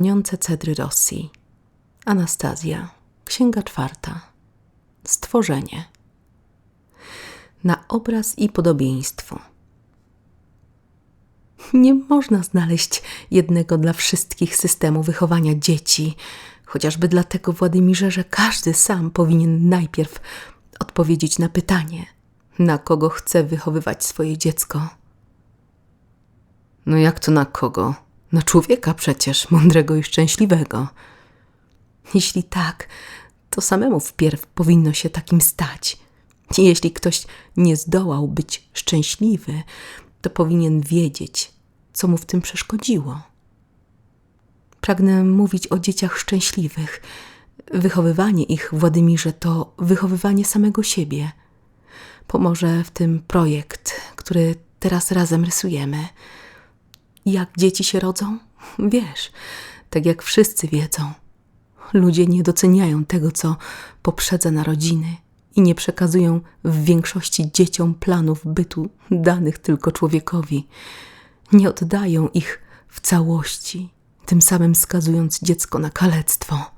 Niące cedry Rosji. Anastazja. Księga czwarta. Stworzenie. Na obraz i podobieństwo. Nie można znaleźć jednego dla wszystkich systemu wychowania dzieci, chociażby dlatego, Władimirze, że każdy sam powinien najpierw odpowiedzieć na pytanie, na kogo chce wychowywać swoje dziecko. No jak to na kogo? Na człowieka przecież, mądrego i szczęśliwego. Jeśli tak, to samemu wpierw powinno się takim stać. Jeśli ktoś nie zdołał być szczęśliwy, to powinien wiedzieć, co mu w tym przeszkodziło. Pragnę mówić o dzieciach szczęśliwych. Wychowywanie ich, Władimirze, to wychowywanie samego siebie. Pomoże w tym projekt, który teraz razem rysujemy. Jak dzieci się rodzą? Wiesz, tak jak wszyscy wiedzą. Ludzie nie doceniają tego, co poprzedza narodziny i nie przekazują w większości dzieciom planów bytu danych tylko człowiekowi. Nie oddają ich w całości, tym samym skazując dziecko na kalectwo.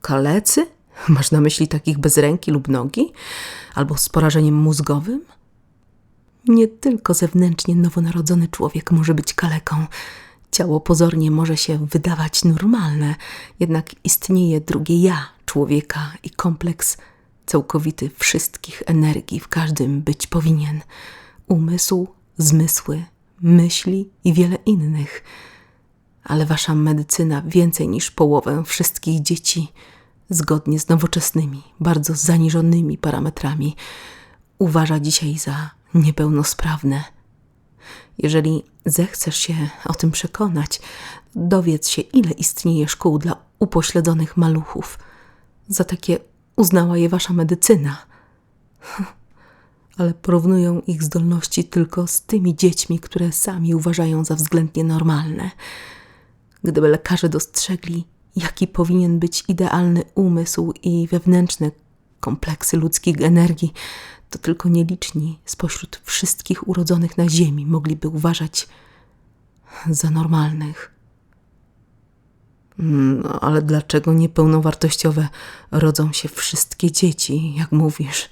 Kalecy? Masz na myśli takich bez ręki lub nogi? Albo z porażeniem mózgowym? Nie tylko zewnętrznie nowonarodzony człowiek może być kaleką. Ciało pozornie może się wydawać normalne, jednak istnieje drugie ja człowieka i kompleks całkowity wszystkich energii w każdym być powinien. Umysł, zmysły, myśli i wiele innych. Ale wasza medycyna więcej niż połowę wszystkich dzieci, zgodnie z nowoczesnymi, bardzo zaniżonymi parametrami, uważa dzisiaj za niepełnosprawne. Jeżeli zechcesz się o tym przekonać, dowiedz się, ile istnieje szkół dla upośledzonych maluchów. Za takie uznała je wasza medycyna. Ale porównują ich zdolności tylko z tymi dziećmi, które sami uważają za względnie normalne. Gdyby lekarze dostrzegli, jaki powinien być idealny umysł i wewnętrzne kompleksy ludzkich energii, to tylko nieliczni spośród wszystkich urodzonych na Ziemi mogliby uważać za normalnych. No, ale dlaczego niepełnowartościowe rodzą się wszystkie dzieci, jak mówisz?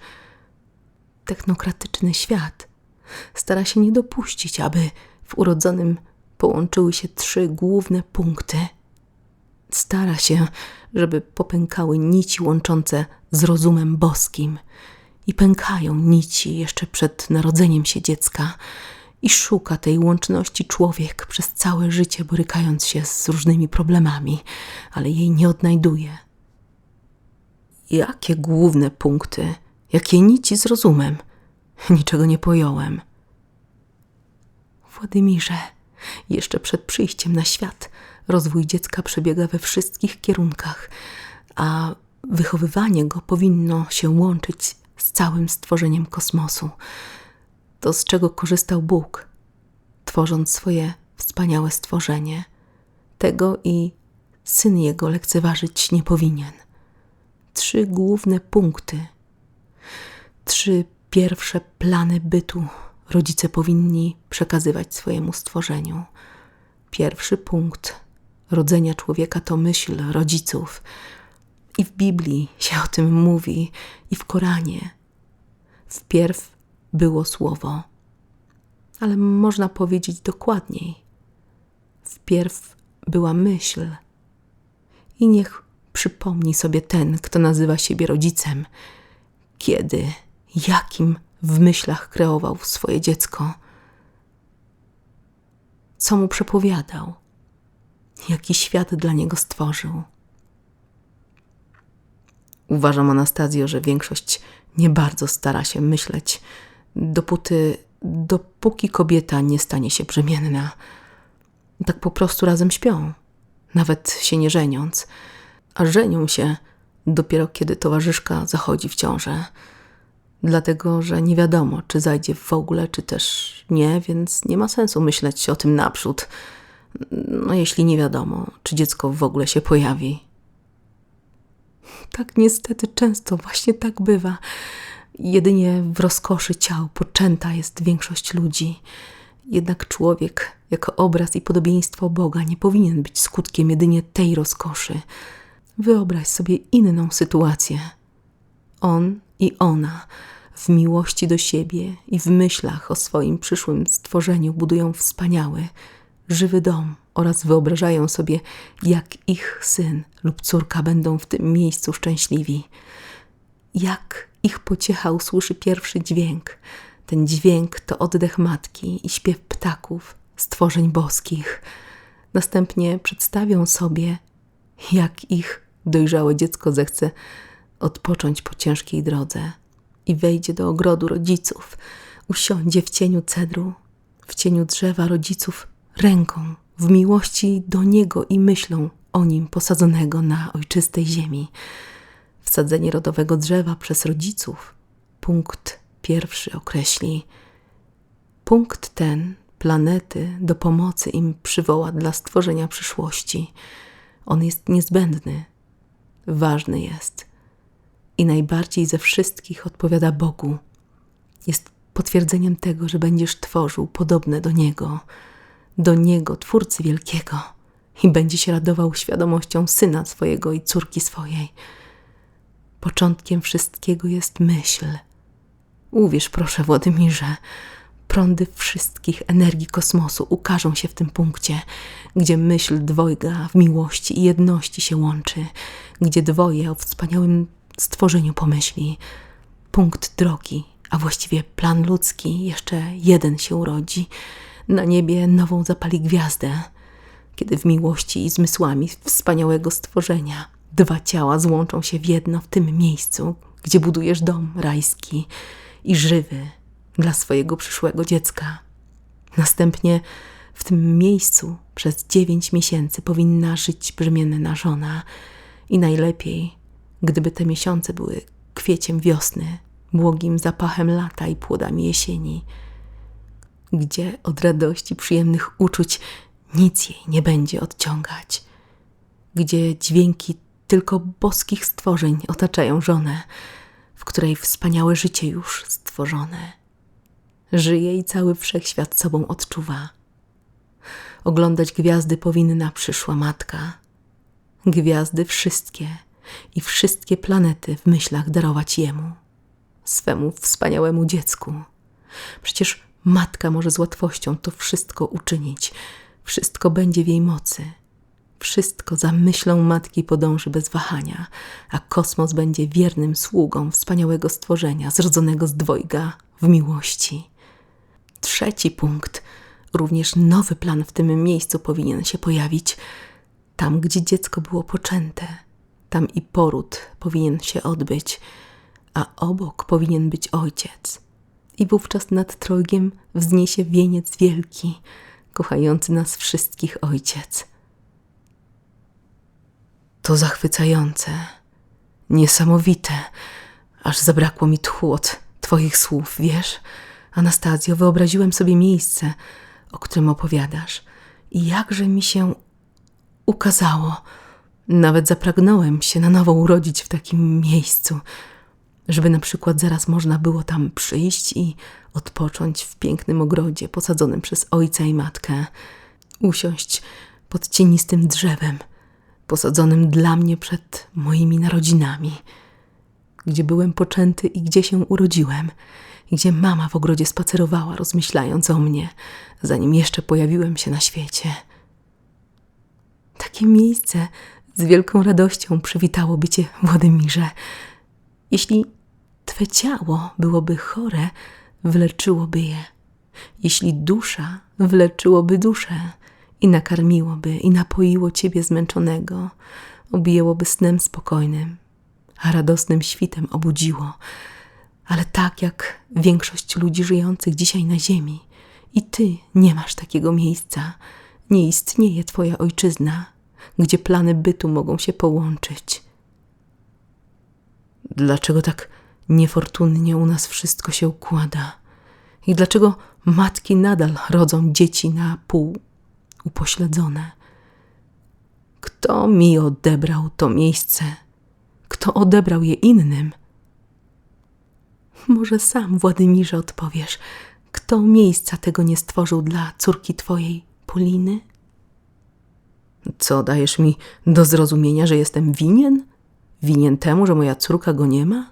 Technokratyczny świat stara się nie dopuścić, aby w urodzonym połączyły się trzy główne punkty. Stara się, żeby popękały nici łączące z rozumem boskim – i pękają nici jeszcze przed narodzeniem się dziecka i szuka tej łączności człowiek przez całe życie, borykając się z różnymi problemami, ale jej nie odnajduje. Jakie główne punkty, jakie nici z rozumem? Niczego nie pojąłem. Władimirze, jeszcze przed przyjściem na świat rozwój dziecka przebiega we wszystkich kierunkach, a wychowywanie go powinno się łączyć z całym stworzeniem kosmosu. To z czego korzystał Bóg, tworząc swoje wspaniałe stworzenie. Tego i syn jego lekceważyć nie powinien. Trzy główne punkty, trzy pierwsze plany bytu rodzice powinni przekazywać swojemu stworzeniu. Pierwszy punkt rodzenia człowieka to myśl rodziców, i w Biblii się o tym mówi, i w Koranie. Wpierw było słowo, ale można powiedzieć dokładniej. Wpierw była myśl. I niech przypomni sobie ten, kto nazywa siebie rodzicem, kiedy, jakim w myślach kreował swoje dziecko, co mu przepowiadał, jaki świat dla niego stworzył. Uważam, Anastazjo, że większość nie bardzo stara się myśleć, dopóty, dopóki kobieta nie stanie się brzemienna. Tak po prostu razem śpią, nawet się nie żeniąc, a żenią się dopiero kiedy towarzyszka zachodzi w ciążę. Dlatego, że nie wiadomo, czy zajdzie w ogóle, czy też nie, więc nie ma sensu myśleć o tym naprzód. No, jeśli nie wiadomo, czy dziecko w ogóle się pojawi. Tak niestety często właśnie tak bywa. Jedynie w rozkoszy ciał poczęta jest większość ludzi. Jednak człowiek, jako obraz i podobieństwo Boga, nie powinien być skutkiem jedynie tej rozkoszy. Wyobraź sobie inną sytuację. On i ona w miłości do siebie i w myślach o swoim przyszłym stworzeniu budują wspaniały, żywy dom oraz wyobrażają sobie, jak ich syn lub córka będą w tym miejscu szczęśliwi. Jak ich pociecha usłyszy pierwszy dźwięk. Ten dźwięk to oddech matki i śpiew ptaków, stworzeń boskich. Następnie przedstawią sobie, jak ich dojrzałe dziecko zechce odpocząć po ciężkiej drodze i wejdzie do ogrodu rodziców, usiądzie w cieniu cedru, w cieniu drzewa rodziców, ręką, w miłości do niego i myślą o nim posadzonego na ojczystej ziemi. Wsadzenie rodowego drzewa przez rodziców. Punkt pierwszy określi. Punkt ten planety do pomocy im przywoła dla stworzenia przyszłości. On jest niezbędny, ważny jest i najbardziej ze wszystkich odpowiada Bogu. Jest potwierdzeniem tego, że będziesz tworzył podobne do Niego, do Niego, Twórcy Wielkiego, i będzie się radował świadomością syna swojego i córki swojej. Początkiem wszystkiego jest myśl. Uwierz, proszę, Władymirze, prądy wszystkich energii kosmosu ukażą się w tym punkcie, gdzie myśl dwojga w miłości i jedności się łączy, gdzie dwoje o wspaniałym stworzeniu pomyśli. Punkt drogi, a właściwie plan ludzki, jeszcze jeden się urodzi. Na niebie nową zapali gwiazdę, kiedy w miłości i zmysłami wspaniałego stworzenia dwa ciała złączą się w jedno w tym miejscu, gdzie budujesz dom rajski i żywy dla swojego przyszłego dziecka. Następnie w tym miejscu przez dziewięć miesięcy powinna żyć brzemienna żona i najlepiej gdyby te miesiące były kwieciem wiosny, błogim zapachem lata i płodami jesieni, gdzie od radości przyjemnych uczuć nic jej nie będzie odciągać, gdzie dźwięki tylko boskich stworzeń otaczają żonę, w której wspaniałe życie już stworzone. Żyje i cały wszechświat sobą odczuwa. Oglądać gwiazdy powinna przyszła matka. Gwiazdy wszystkie – i wszystkie planety w myślach darować Jemu, swemu wspaniałemu dziecku. Przecież matka może z łatwością to wszystko uczynić, wszystko będzie w jej mocy. Wszystko za myślą matki podąży bez wahania, a kosmos będzie wiernym sługą wspaniałego stworzenia, zrodzonego z dwojga w miłości. Trzeci punkt, również nowy plan w tym miejscu powinien się pojawić, tam gdzie dziecko było poczęte tam i poród powinien się odbyć, a obok powinien być ojciec. I wówczas nad trojgiem wzniesie wieniec wielki, kochający nas wszystkich ojciec. To zachwycające, niesamowite, aż zabrakło mi tchu od Twoich słów, wiesz? Anastazjo, wyobraziłem sobie miejsce, o którym opowiadasz, i jakże mi się ukazało nawet zapragnąłem się na nowo urodzić w takim miejscu, żeby na przykład zaraz można było tam przyjść i odpocząć w pięknym ogrodzie posadzonym przez ojca i matkę, usiąść pod cienistym drzewem, posadzonym dla mnie przed moimi narodzinami, gdzie byłem poczęty i gdzie się urodziłem, gdzie mama w ogrodzie spacerowała, rozmyślając o mnie, zanim jeszcze pojawiłem się na świecie. Takie miejsce z wielką radością przywitałoby cię, Władymirze. Jeśli twe ciało byłoby chore, wyleczyłoby je. Jeśli dusza wyleczyłoby duszę i nakarmiłoby i napoiło ciebie zmęczonego, objęłoby snem spokojnym, a radosnym świtem obudziło. Ale tak jak większość ludzi żyjących dzisiaj na ziemi, i ty nie masz takiego miejsca, nie istnieje twoja ojczyzna, gdzie plany bytu mogą się połączyć. Dlaczego tak niefortunnie u nas wszystko się układa? I dlaczego matki nadal rodzą dzieci na pół upośledzone? Kto mi odebrał to miejsce? Kto odebrał je innym? Może sam, Władymirze, odpowiesz, kto miejsca tego nie stworzył dla córki twojej, Poliny? Co dajesz mi do zrozumienia, że jestem winien? Winien temu, że moja córka go nie ma?